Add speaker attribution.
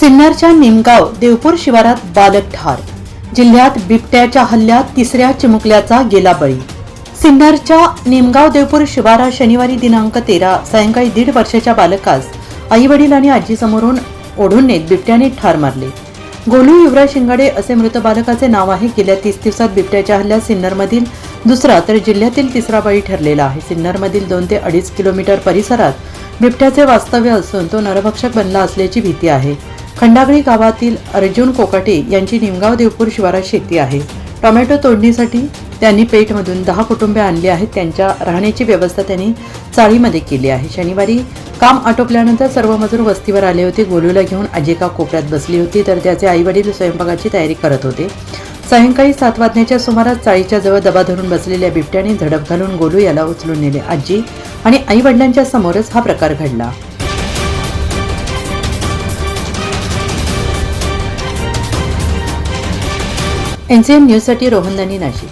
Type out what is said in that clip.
Speaker 1: सिन्नरच्या निमगाव देवपूर शिवारात बालक ठार. जिल्ह्यात बिबट्याच्या हल्ल्यात तिसऱ्या चिमुकल्याचा गेला बळी सिन्नरच्या निमगाव देवपूर शिवारात शनिवारी दिनांक तेरा सायंकाळी दीड वर्षाच्या बालकास आई वडील आणि आजीसमोरून ओढून नेत बिबट्याने ठार मारले. गोलू युवराज शिंगाडे असे मृत बालकाचे नाव आहे. गेल्या तीस दिवसात बिबट्याच्या हल्ल्यात सिन्नरमधील दुसरा तर जिल्ह्यातील तिसरा बळी ठरलेला आहे. सिन्नरमधील दोन ते अडीच किलोमीटर परिसरात बिबट्याचे वास्तव्य असून तो नरभक्षक बनला असल्याची भीती आहे. खंडागळी गावातील अर्जुन कोकाटे यांची निमगाव देवपूर शिवारात शेती आहे. टोमॅटो तोडणीसाठी त्यांनी पेठमधून दहा कुटुंबे आणली आहेत. त्यांच्या राहण्याची व्यवस्था त्यांनी चाळीमध्ये केली आहे. शनिवारी काम आटोपल्यानंतर सर्व मजूर वस्तीवर आले होते. गोलूला घेऊन अजिका कोपऱ्यात बसली होती तर त्याचे आईवडील स्वयंपाकाची तयारी करत होते. सायंकाळी सात वाजण्याच्या सुमारास चाळीच्या जवळ दबा धरून बसलेल्या बिबट्याने झडप घालून गोलू याला उचलून नेले. आजी आणि आई वडिलांच्या समोरच हा प्रकार घडला. एन जी एम न्यूजसाठी रोहनदानी नाशिक.